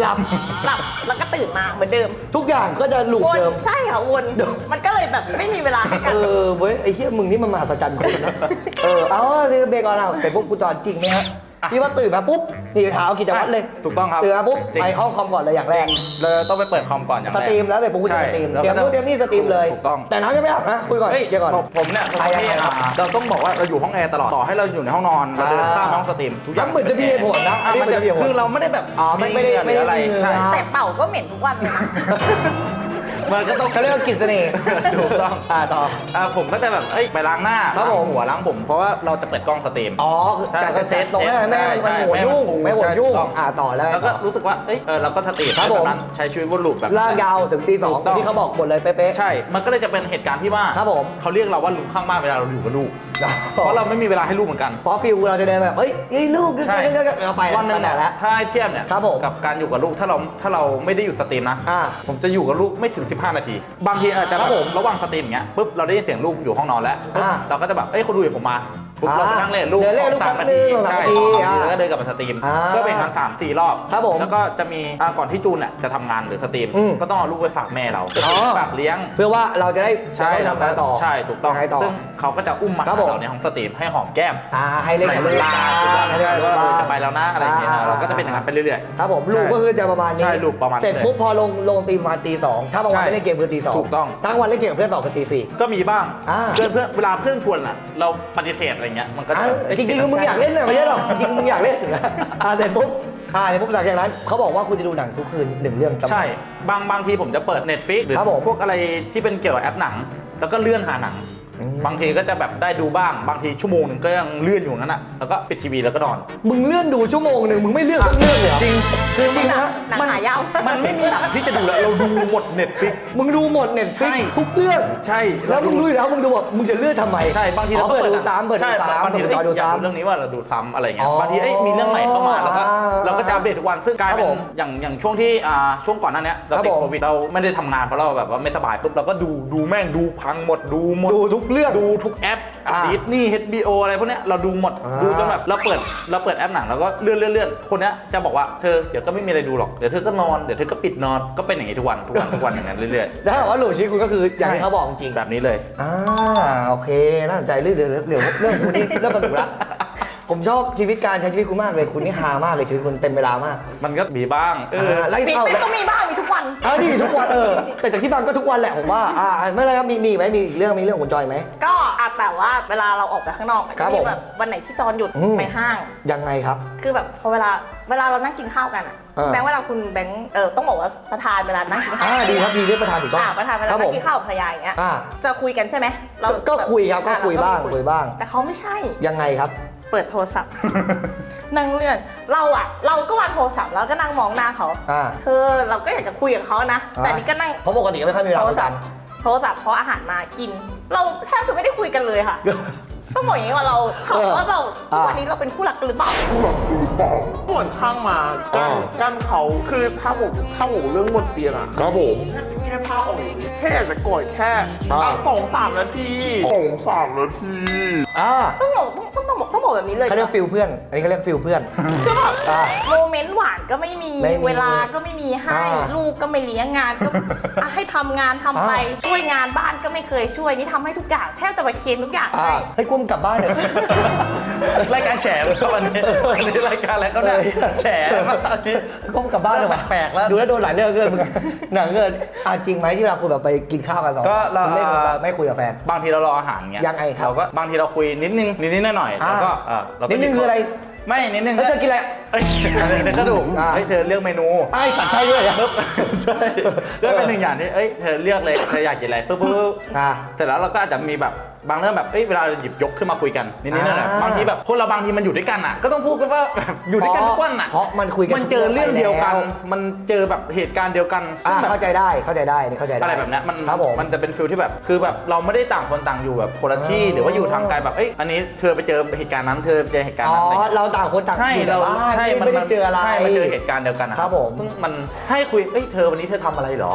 หลับ หลับแล้วก็ตื่นมาเหมือนเดิมทุกอย่างก็จะลูปวนเดิม ใช่ค่ะวนเดิม มันก็เลยแบบไม่มีเวลาให้กัน เออเว้ยไอ้เหี้ยมึงนี่มันมหัศจรรย์คนนะ เออเอาคือเบรกก่อนเอาแต่พวกกูจอนจริงไหมฮะ ที่ว่าตื่นมาปุ๊บนี่เท้ากิจวัตรเลยถูกต้องครับตื่นมาปุ๊บจริง ไปห้องคอมก่อนเลยอย่างแรก เราต้องไปเปิดคอมก่อนอย่างสแรกตรีมแล้วเสร็จปุ๊บกูจะใช่สตรีมแล้วเตรียมก็นู่นเตรียมนี่สตรีมเลยถูกต้อง แต่น้ำยังไม่อาบนะคุยก่อนเฮ้ยเดี๋ยวก่อน ผมผมเนี่ยเป็นคนที่ไปยังไงอ่าเราต้องบอกว่าเราอยู่ห้องแอร์ตลอดต่อให้เราอยู่ในห้องนอนเราเดินอ่าข้ามห้องสตรีมทุกอย่างมันเหมือนจะมีเหตุผลนะอะมันอันนี้จะเหมือนจะมีเหตุผลคือเราไม่ได้แบบอ๋อไม่ไม่ได้เหงื่อหรืออะไรไม่ได้มีเหงื่อ ใช่ แต่เป่าก็เหม็นทุกวันเลยนะ มันก็ต้องเขาเรียกว่ากิจเสน่ห์ถูกต้องอ่าต่อ อ่าผมก็จะแบบเอ้ยไปล้างหน้าครับล้างผม หัวล้างผมเพราะว่าเราจะเปิดกล้องสตรีม อ๋อคือใช่จากจะเซ็ตลงให้แม่ให้มันหัวยุ่งไม่หัวยุ่งอ่าต่อแล้วแล้วก็รู้สึกว่าเอ้ยเออเราก็สตรีมครับแบบผมนั้นใช้ชีวิตวนลูปแบบ ลากยาวถึงตีสองถูกต้อง ที่เขาบอกหมดเลยเป๊ะๆใช่ มันก็เลยจะเป็นเหตุการณ์ที่ว่าครับผม เขาเรียกเราว่าลุงข้างบ้านเวลาเราอยู่กับลูก เพราะเราไม่มีเวลาให้ลูกเหมือนกัน เพราะฟิลเราจะเดินแบบเฮ้ยเฮ้ยลูกใช่เราไปวันหนึ่งไปเนี่ยแล้ว ถ้าให้เทียบเนี่ยครับผม กับการอยู่กับลูกถ้าเราถ้าเราไม่ได้อยู่สตรีมนะ อ่า ผมจะอยู่กับลูกไม่ถึง15 นาที บางทีอาจจะครับผมระหว่างสตรีมอย่างเงี้ยปุ๊บเราได้ยินเสียงลูกอยู่ห้องนอนแล้วปุ๊บอ่า เราก็จะแบบเอ้ยคนดูอยู่ผมมา ปุ๊บอ่าเราไปนั่งเล่นลูกเดินเล่นลูกสามแป๊นาบนึทีงสามใช่นาทีสามนาทีอ่าแล้วก็เดินกลับมาสตรีมอ่าก็เป็นการสามสี่รอบครับผมแล้วก็จะมีอ่าก่อนที่จูนเนี่ยจะทำงานหรือสตรีมอืมก็ต้องเอาลูกไปฝากแม่เราอ๋อ ฝากเลี้ยง เพื่อว่าเราจะได้ใช่จะได้ทำงานต่อใช่ถูกต้อง ยังไงต่อ ซึ่งเขาก็จะอุ้มมาครับหาผม เราในห้องสตรีมให้หอมแก้มอ่าให้เล่นกับเวลูกลาให้เล่นกับลูว่ากเออบ้างจะไปแล้วนะอะไรอย่างเงี้ยอ่า เราก็จะเป็นอย่างนั้นไปเรื่อย ครับผมใช่ลูกก็คือจะประมาณนี้ใช่ลูกประมาณเสร็จนี้ปุ๊บพอลงลงตีประมาณตีสองถ้าบางวันใช่ไม่เล่นเกมคือตีสองถูกต้อง ทั้งวันเล่นเกมกับเพื่อนต่อคือตีสี่ก็มีบ้างอ่าเพื่อนเพื่อนเวลาเพื่อนชวนอะ เราปฏิเสธอะไรเงี้ยมันก็จะอะเอ้ยจริงๆมึงอยากเล่นเลยไม่ใช่หรอกจริงๆมึงอยากเล่นอ่าเสร็จปุ๊บอ่าเสร็จปุ๊บจากจากนั้นเขาบอกว่าคุณจะดูหนังทุกคืนหนึ่งเรื่องจำใช่ บางบางทีผมจะเปิด Netflix หรือครับผม พวกอะไรที่เป็นเกี่ยวกับแอปหนัง แล้วก็เลื่อนหาหนังอืม บางทีก็จะแบบได้ดูบ้างบางทีชั่วโมงหนึงก็ยังเลื่อนอยู่งั้นอะแล้วก็ปิดทีวีแล้วก็นอน มึงเลื่อนดูชั่วโมงหนึ่งมึงไม่เลือกสักเรื่องเลยเหรอ จริงคือจริงนะหนังหายาว มันไม่มีหนังที่จะดูแล้วเราดูหมด Netflix มึงดูหมดเน็ตฟิกใช่ทุกเรื่อง ใช่แล้วมึงรู้อยู่แล้วมึงดูแบบมึงจะเลือกทำไมใช่บางทีอ๋อเราก็เปิดดูหนังซ้ำเปิดดูใช่ซ้ำบางทีเปิดเอ้ยจอดูอยากซ้ำดูเรื่องนี้ว่าเราดูซ้ำอะไรเงี้อ๋ยอบางทีเอ้ยมีเรื่องใหม่เข้ามาแล้วก็อ่าเราก็จะ อัปเดตทุกวันซึ่งกลายครับเป็ผนมอย่างอย่างช่วงที่อ่าช่วงก่อนหนั้นเนี้ยเราติดครับผม โควิดเราไม่ได้ทำงานเพราะเราแบบว่าไม่สบายปุ๊บเราก็ดูดูแม่งดูพังหมดดูหมด ดูทุกเรื่อง ดูทุกแอปอ่าดิสนีย์ HBO อะไรพวกเนี้ยเราดูหมด อ่าดูจนแบบเราเปิดเราเปิดแอปหนัง แล้วก็เลื่อนเลื่อนเลื่อนคนเนี้ยจะบอกว่าเธอเดี๋ยวก็ไม่มีอะไรดูหรอก เดี๋ยวเธอก็นอน เดี๋ยวเธอก็ปิดนอน ก็เป็นอย่างนี้ทุกวัน ทุกวัน ทุกวันอย่างนั้นเรื่อยแล้วถ้าหากว่าหลูชีวิตคุณก็คืออย่างที่เขาบอกจริงๆ แบบนี้เลย อ่าโอเค น่าสนใจเรื่องเรื่องเรื่องเรื่องคุณนี่เรื่องสนุกละ ผมชอบชีวิตการใช้ชีวิตคุณมากเลย คุณนี่ฮามากเลยชีวิตคุณเต็มเวลามากมันก็มีบ้าง เอออ่าแล้วมีเอาไม่แล้วต้องมีบ้างมีทุกวัน เออนี่ทุกวันเออ แต่จากที่บ้านก็ทุกวันแหละผมว่าอ่าไม่เป็นไรครับมีมีไหมมีอีกเรื่องมีเรื่องของคุณจอยไหม ก็อาจแต่ว่าเวลาเราออกไปข้างนอกอะครัจะบมีผมแบบวันไหนที่จอนหยุดอืม ไปห้าง ยังไงครับ คือแบบพอเวลาเวลาเรานั่งกินข้าวกันอะเออ แบงค์เวลาคุณแบงค์เออต้องบอกว่าประธานเวลานั่งกินข้าวอ่าดีครับดีเรื่องประธานถูกต้องอ่าประธานเวลาครับผนั่มงกินข้าวกับภรรยาอย่างเงี้ยอ่า จะคุยกันใช่ไหมเราก็ก็คุยครับก็อะคุยเรบ้างคุยบ้าง แต่เขาไม่ใช่ ยังไงครับ เปิดโทรศัพท์ นั่งเลื่อนเราอะเราก็วางโทรศัพท์แล้วก็นั่งมองหน้าเขาอ่า เธอเราก็อยากจะคุยกับเขานะ แต่นี่ก็นั่งเพราะปกติก็ไม่ค่อยมีเวลาโทรคุยศักัพนท์โทรศัพท์เพราะอาหารมากิน เราแทบจะไม่ได้คุยกันเลยค่ะ ต้องบอกอย่างนี้ว่าเราเขาเออว่าเราอ่าทุกวันนี้เราเป็นคู่รักกันหรือเปล่า ส่วนข้างมากั้นกั้นเขาคือถ้าผมถ้าผมเรื่องบนเตียงอะครับผมแค่ผ้าออกแค่อยากจะกอดแค่อ่าสองสามนาทีสองสามนาทีอ่าต้องบอกต้องต้องบอกต้องบอกแบบนี้เลยเขาเรียกฟิลเพื่อน อันนี้เขาเรียกฟิลเพื่อนคือแบบอ่าโมเมนต์หวานก็ไม่มีไม่มีเวลาก็ไม่มีให้อ่าลูกก็ไม่เลี้ยงงานก็อะให้ทำงานทำไปอ่าช่วยงานบ้านก็ไม่เคยช่วยนี่ทำให้ทุกอย่างแทบจะมาเคนทุกอย่างอ่าให้ให้กุ้มกลับบ้านเถอะรายการแฉไหมครับวันนี้วันนี้รายการอะไรเขาเนี่ยเออแฉมาตอนนี้กุ้มกลับบ้านเถอะแปลกๆแล้วดูแล้วโดนหลายเรื่องเกินมึงหนังเกินอ่าจริงไหมที่เราคุยแบบไปกินข้าวกันสองก็เราคุณเล่นโทรศัพท์ไม่คุยกับแฟน บางทีเรารออาหารเงี้ยยังไงครับเราก็บางทีเราคุยนิดนึงนิดนิดๆหน่อยๆอ่าแล้วก็เออเราก็นิดนึงคืออะไร ไม่นิดนึงเฮ้ยเธอกินอะไรเอ้ยอันนี้ก็ถูกอ่าเฮ้ยเธอเลือกเมนูไอ้สัตว์ใช่ด้วยเหรอปุ๊บใช่ก็เป็นหนึ่งอย่างที่เอ้ยเธอเลือกเลยเธออยากกินอะไรปุ๊บปุ๊บปุ๊บอ่าเสร็จแล้วเราก็อาจจะมีแบบ บางเรื่องแบบเอ้ยเวลาเราหยิบยกขึ้นมาคุยกันนิดนิดหน่อยๆอ่าบางทีแบบคนเราบางทีมันอยู่ด้วยกันอะ ก็ต้องพูดกันว่าแบบอยู่ด้วยกันทุกวันอะเพราะมันคุยกันมันเจอเรื่องเดียวกันทุกเรื่องไปแล้วมันเจอแบบเหตุการณ์เดียวกันซึ่อ่างแบบ เข้าใจได้เข้าใจได้นี่เข้าใจได้อะไรแบบเนี้ยมันครับผม มันจะเป็นฟิลที่แบบคือแบบเราไม่ได้ต่างคนต่างอยู่แบบคนละที่อ๋อหรือว่าอยู่ทางไกลแบบเอ้ยอันนี้เธอไปเจอเหตุการณ์นั้นเธอไปเจอเหตุการณ์อ๋อนั้นอะไรเงี้ยเราต่างคนต่างใช่อยู่แต่เราบ้านใช่มันไม่ได้เจออะไร ใช่มันเจอเหตุการณ์เดียวกันนะครับผมซึ่งมันให้คุยเอ้ยเธอวันนี้เธอทำอะไรเหรอ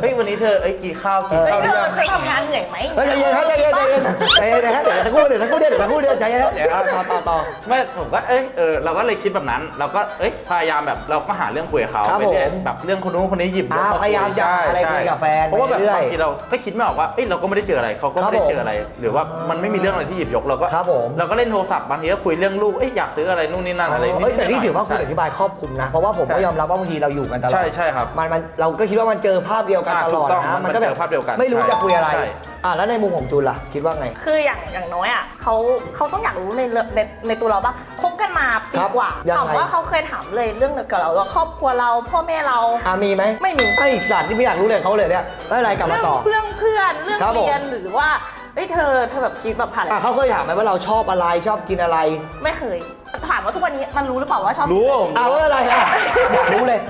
เฮ้ยวันนี้เธอเอ้ยกินข้าวกินเฮ้ข้าวยหเธรืออยังเคยทำงานเหนื่อยไหมเฮ้ยใจเย็นครับใจเย็นใจเย็นใจเย็นนะครับเดี๋ยวสักครู่เดี๋ยวสักครู่เดี๋ยวสักครู่เดี๋ยวใจเย็นครับเดี๋ยวเอาต่อต่อต่อไม่ผมก็เอ้ยเออเราก็เลยคิดแบบนั้น เราก็เอ้ยพยายามแบบเราก็หาเรื่องคุยกับเขาครับไปเรื่อยผม แบบเรื่องคนนู้นคนนี้หยิบอ่าเรื่องพยายามจะใช่อะไรใช่คุยกับแฟนเพราะว่าแบบไปเรื่อยบางทีเราก็คิดไม่ออกว่าเอ้ยเราก็ไม่ได้เจออะไรเขาก็ครับไม่ได้ผมเจออะไร หรือว่ามันไม่มีเรื่องอะไรที่หยิบยกเราก็ครับผม เราก็เล่นโทรศัพท์บางทีก็คุยเรื่องลูกเอ้ยอยากซื้ออะไรนู่นนี่นั่นอะไรเฮ้ยแต่นี่ดๆถือว่าคุณใช่อธิบายครอบคลุมนะ เพราะว่าผมก็ยอมรับว่าบางทีเราอยู่กันตลอด ใช่ใช่ครับ มันมันเราก็คิดว่ามันเจอภาพเดียวกันอ่าตลอดถูกต้องนะมันก็แบบเจอภาพเดียวกันไม่รู้ใช่จะคุยอะไร ใช่ อ่าแล้วในมุมของจูนล่ะ คิดว่าไง คืออย่างอย่างน้อยอะเขาเขาต้องอยากรู้ในเรื่องในในตัวเราบ้างคบกันมาปีครับกว่ายังไง ถามว่าเขาเคยถามเลยเรื่องเกี่ยวกับเราว่าครอบครัวเราพ่อแม่เรา อ่ามีไหมไม่มี ไอ้สัตว์ที่ไม่อยากรู้เลยเขาเลยเนี่ยไม่เป็นไรกลับมาเรื่องต่อ เรื่องเพื่อนเรื่องครับผม เรียนหรือว่าเฮ้ยเธอเธอแบบชีวิตแบบผ่านอะไรอะเขาเคยถามไหมว่าเราชอบอะไรชอบกินอะไรไม่เคย ถามว่าทุกวันนี้มันรู้หรือเปล่าว่าชอบรู้ผมอ่าว่าอะไรอะอยากรู้เลย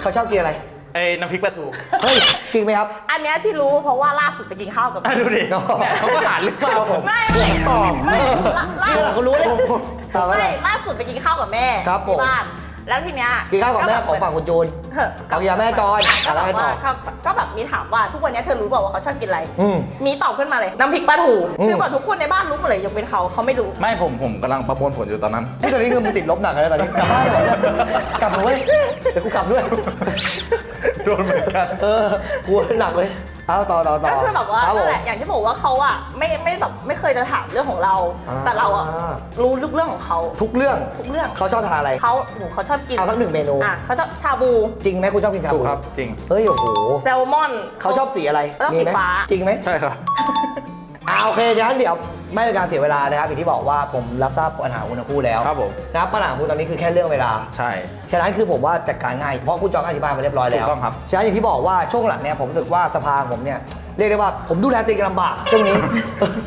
เขาชอบกินอะไร ไอ้น้ำพริกปลาทูเฮ้ยจริงไหมครับ อันเนี้ยที่รู้เพราะว่าล่าสุดไปกินข้าวกับอะดูดิอ๋อเนี่ยเขาก็หาเรื่องเราผมไม่ไม่ตอบไม่ล่าล่าเออเขารู้เลยถามว่าอะไรไม่ล่าสุดไปกินข้าวกับแม่ครับผม ที่บ้าน แล้วทีเนี้ยกินข้าวกับแม่ของฝั่งคุณจูนเฮ้ยกับยาแม่จอยก็อะไรแบบต่อ ว่าก็ก็แบบมีถามว่าทุกวันนี้เธอรู้เปล่าว่าเขาชอบกินอะไร อืม มีตอบขึ้นมาเลยน้ำพริกปลาทูอืม คือแบบทุกคนในบ้านรู้หมดเลยยกเป็นเขาเขาไม่รู้ ไม่ผมผมกำลังประมวลผลอยู่ตอนนั้น นี่ตอนนี้คือมึงติดลบหนักเลยตอนนี้กลับบ้านเลยกลับมาเว้ยเดี๋ยวกูกลับด้วย โดนเหมือนกัน เออกูหนักเลย เอาต่อต่อต่อก็คือแบบว่าครับผนั่นม แหละอย่างที่บอกว่าเขาอะไม่ไม่แบบไม่เคยจะถามเรื่องของเรา อ่า แต่เราอะรู้ทุกเรื่องของเขาทุกเรื่องทุกเรื่องเขาชอบทานอะไร เขาหนูเขาชอบกินเอาสักหนึ่งเมนู อะเขาชอบชาบูจริงไหมคุณชอบกินชาถูบูกครับจริง เฮ้ยโอ้โหแซลมอน เขาชอบสีอะไรชอบมีสีไหมฟ้า จริงไหมใช่ครับ อ่าโอเคงั้นเดี๋ยว ไม่เป็นการเสียเวลานะครับอย่างที่บอกว่าผมรับทราบปัญหาของคุณทั้งคู่แล้วครับผม นะครับปัญหาของคุณตอนนี้คือแค่เรื่องเวลา ใช่ ฉะนั้นคือผมว่าจัดการง่ายเพราะคุณจองอธิบายมาเรียบร้อยแล้วถูกต้องครับ ฉะนั้นอย่างที่บอกว่าช่วงหลังเนี่ยผมรู้สึกว่าสภาของผมเนี่ย เรียกได้ว่าผมดูแลตัวเองลำบากช่วงนี้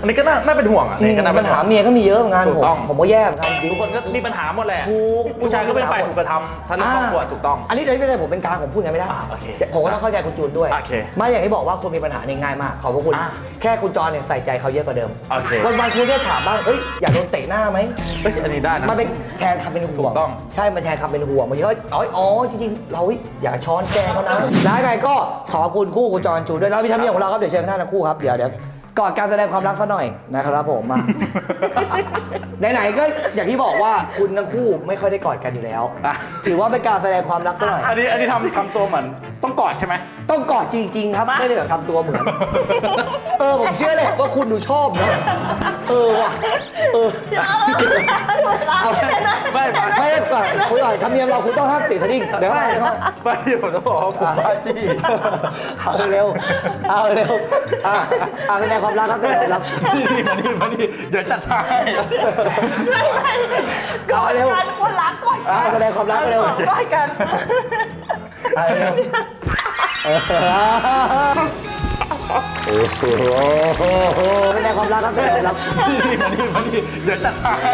อันนี้ก็น่าน่าเป็นห่วงอะอันนี้ก็น่าเป็ปันญห่หาวงเมียก็มีเยอะเหมือนกันถูผมกต้อง ผมก็แย่เหมือนกัน ทุกคนก็มีปัญหาหมดแหละถูกผู้ชายก็เป็นฝ่ายถูกกระทำถ้าเรื่องครอบครัวถูกต้อง อันนี้ไม่ใช่ผมเป็นกลางผมพูดกันไม่ได้อ่าโอเคผมก็ต้องเข้าใจคุณจูนด้วยโอเคไม่อย่างที่บอกว่าคุณมีปัญหาในง่ายมากขอบพระคุณ อ่าแค่คุณจรเนี่ยใส่ใจเขาเยอะกว่าเดิมโอเค วันวันๆคุณแค่ถามบ้างเอ้ยอยากโดนเตะหน้าไหมเฮ้ยอันนี้ได้นะ มันเป็นแทนคำเป็นห่วงถูกต้อง ใช่มันแทนคำเป็นห่วงบางทีก็อ๋ออ๋อจริงๆเราอยากช้อนแกงเขานะแล้วยังไงก็ขอบคุณคู่คุณจรจูด้วยแล้วพี่ทำเนียบของเราครับเดี๋ยวเชิญข้างหน้าทั้งคู่ครับ เดี๋ยวเดี๋ยวก่อนการแสดงความรักซะหน่อยนะครับผมมา ไหนๆก็อย่างที่บอกว่าคุณทั้งคู่ไม่ค่อยได้กอดกันอยู่แล้วอะถือว่าเป็นการแสดงความรักซะหน่อย อันนี้อันนี้ทำทำตัวเหมือน ต้องกอดใช่ไหม ต้องกอดจริง ๆ ครับไม่ได้แบบทำตัวเหมือน เออ ผมเชื่อเลยว่าคุณดูชอบนะเออว่ะเออเอาไม่ไม่ไม่ได้ก่อนคุณก่อนธรรมเนียมเราคุณต้องห้ามติดสดิ้งเดี๋ยวไม่ไม่ไม่เดี๋ยวผมจะบอกว่าผมบ้าจี้เอาเร็วเอาเร็วอะอะแสดงความรักครับแสดงความรัก นี่นี่มานี่มานี่เดี๋ยวจัดให้กอดกันคนรักกอดอะกันแสดงความรักเร็ว กอดกัน เอาเร็วเออโอ้โหแสดงความรักครับแสดงความรักนี่นี่มานี่มานี่เดี๋ยวจัดให้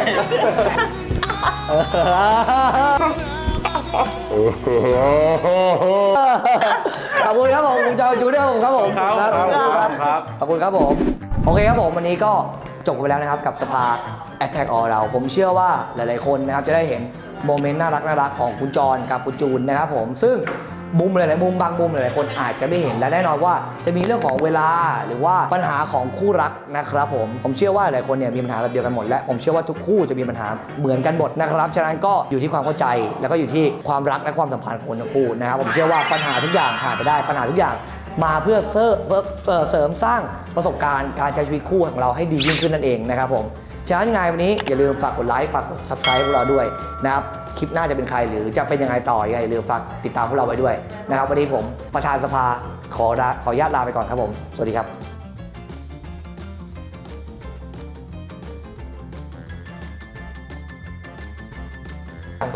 ขอบคุณครับผมคุณจอยจูเดอร์ผมครับผมครับขอบคุณครับครับขอบคุณครับผม โอเคครับผมวันนี้ก็จบกันไปแล้วนะครับกับสภา Attack All เรา ผมเชื่อว่าหลาย ๆ คนนะครับจะได้เห็น โมเมนต์น่ารักน่ารักของคุณจรกับคุณจูนนะครับผมซึ่งมุมหลายๆมุมบางมุมหลายๆคนอาจจะไม่เห็นและแน่นอนว่าจะมีเรื่องของเวลาหรือว่าปัญหาของคู่รักนะครับผมผมเชื่อว่าหลายคนเนี่ยมีปัญหาแบบเดียวกันหมดและผมเชื่อว่าทุกคู่จะมีปัญหาเหมือนกันหมดนะครับฉะนั้นก็อยู่ที่ความเข้าใจ แล้วก็อยู่ที่ความรักและความสัมพันธ์ของคนทั้งคู่นะครับผมเชื่อว่าปัญหาทุกอย่างผ่านไปได้ปัญหาทุกอย่างมาเพื่อเสริมเพื่อเอ่อเสริมสร้างประสบการณ์การใช้ชีวิตคู่ของเราให้ดียิ่งขึ้นนั่นเองนะครับผม ฉะนั้นไงวันนี้อย่าลืมฝากกดไลค์ฝากกด subscribe พวกเราด้วยนะครับคลิปหน้าจะเป็นใครหรือจะเป็นยังไงต่อยังไงอย่าลืมฝากติดตามพวกเราไว้ด้วยนะครับวันนี้ผมประธานสภาขอลาขออนุญาตลาไปก่อนครับผม สวัสดีครับ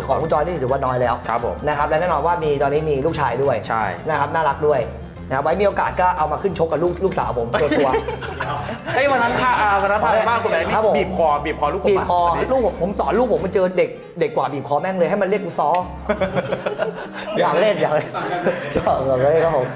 ของคุณจอยนี่ถือว่าน้อยแล้วครับผมนะครับและแน่นอนว่ามีตอนนี้มีลูกชายด้วยใช่นะครับน่ารักด้วย นะครับไว้มีโอกาสก็เอามาขึ้นชกกับลูกลูกสาวผมตัวตัว เฮ้ยวันนั้นพาอ่าวันนั้นพาไปบ้านคุณแบงค์ครับผม บีบคอบีบคอลูกผมบีบคอวันนี้ลูกผมผมสอนลูกผมมาเจอเด็กเด็กกว่าบีบคอแม่งเลยให้มันเรียกกูซอ อยากเล่นอยากเล่นอยากเล่นครับผม